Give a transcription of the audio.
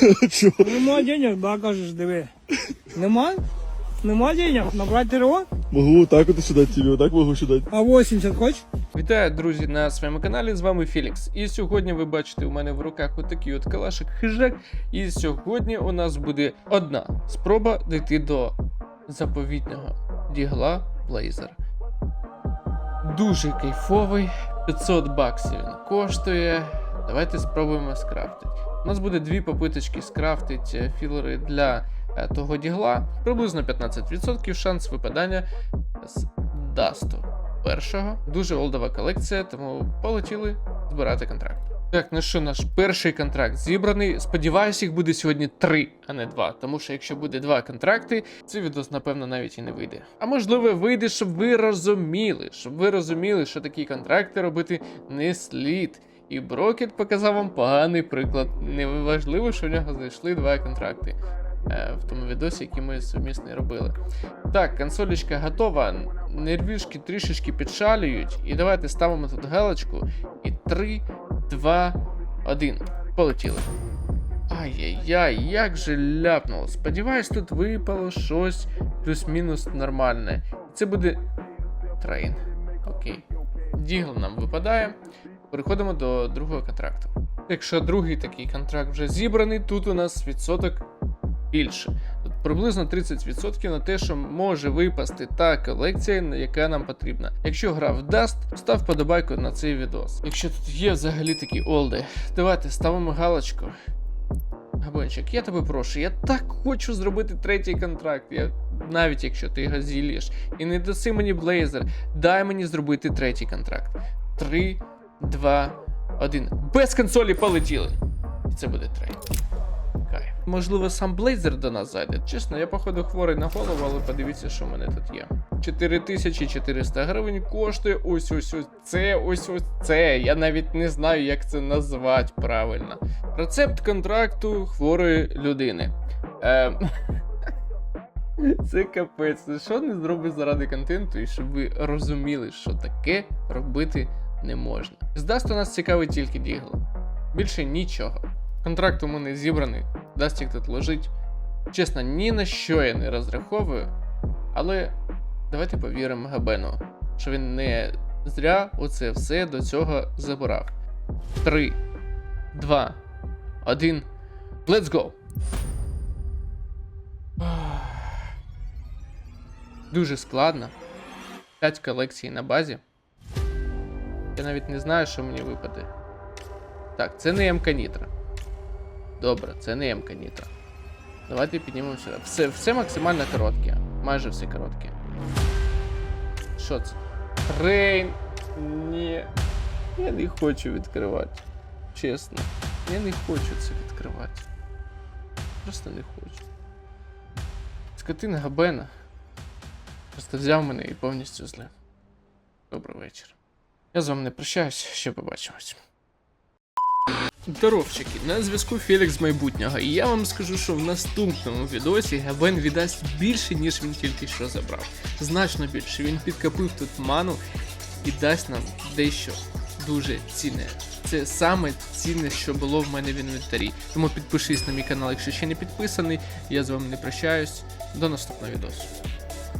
Чого? Нема денег, да, кажеш, диви. Нема? Нема денег? Набрати ТРО? Могу так от сюди тебе, так можу сюди. А 80 хочеш? Вітаю, друзі, на своєму каналі. З вами Фелікс. І сьогодні ви бачите у мене в руках отакий от калашик хижак. І сьогодні у нас буде одна спроба дійти до заповітнього дігла Блейзер. Дуже кайфовий. 500 баксів він коштує. Давайте спробуємо скрафтити. У нас буде дві попиточки скрафтити філери для е, того дігла. Приблизно 15% шанс випадання з дасту першого. Дуже олдова колекція, тому полетіли збирати контракт. Так, ну що, наш перший контракт зібраний. Сподіваюсь, їх буде сьогодні три, а не два. Тому що якщо буде два контракти, цей відос, напевно, навіть і не вийде. А можливо, вийде, щоб ви розуміли, щоб ви розуміли, що такі контракти робити не слід. І Брокет показав вам поганий приклад. Не важливо, що в нього зайшли два контракти е, в тому відосі, який ми сумісно робили. Так, консолечка готова. Нервішки трішечки підшалюють. І давайте ставимо тут галочку. І 3, 2, 1. Полетіли. Ай-яй-яй, як же ляпнуло. Сподіваюсь, тут випало щось плюс-мінус нормальне. Це буде трейн. Окей. Дігл нам випадає. Переходимо до другого контракту. Якщо другий такий контракт вже зібраний, тут у нас відсоток більше. Тут приблизно 30% на те, що може випасти та колекція, яка нам потрібна. Якщо гра вдасть, став вподобайку на цей відос. Якщо тут є взагалі такі олди, давайте ставимо галочку. Габончик, я тебе прошу, я так хочу зробити третій контракт. Я навіть якщо ти його зілєш. І не даси мені блейзер, дай мені зробити третій контракт. 3, 2, 1. Без консолі полетіли. І це буде трейд. Кайф. Можливо, сам Блейзер до нас зайде. Чесно, я походу хворий на голову, але подивіться, що в мене тут є. 4400 гривень коштує ось ось ось це, ось ось це. Я навіть не знаю, як це назвати правильно. Рецепт контракту хворої людини. Е... Це капець. Що не зробить заради контенту, і щоб ви розуміли, що таке робити не можна. З Даст у нас цікавий тільки Дігл. Більше нічого. Контракт у мене зібраний, Дастік тут лежить. Чесно, ні на що я не розраховую, але давайте повіримо Габену, що він не зря оце все до цього забирав. 3, 2, 1. Let's go! Дуже складно. 5 колекцій на базі. Я навіть не знаю, що мені випаде. Так, це не МК Нітра. Добре, це не МК Нітра. Давайте піднімемо сюди. Все, все максимально коротке. Майже все коротке. Що це? Трейн. Ні. Я не хочу відкривати. Чесно. Я не хочу це відкривати. Просто не хочу. Скотина Габена. Просто взяв мене і повністю злив. Добрий вечір. Я з вами не прощаюсь, ще побачимось. Здоровчики, на зв'язку Фелікс з майбутнього, і я вам скажу, що в наступному відосі Габен віддасть більше, ніж він тільки що забрав. Значно більше. Він підкопив тут ману і дасть нам дещо дуже цінне. Це саме цінне, що було в мене в інвентарі. Тому підпишись на мій канал, якщо ще не підписаний. Я з вами не прощаюсь. До наступного відосу.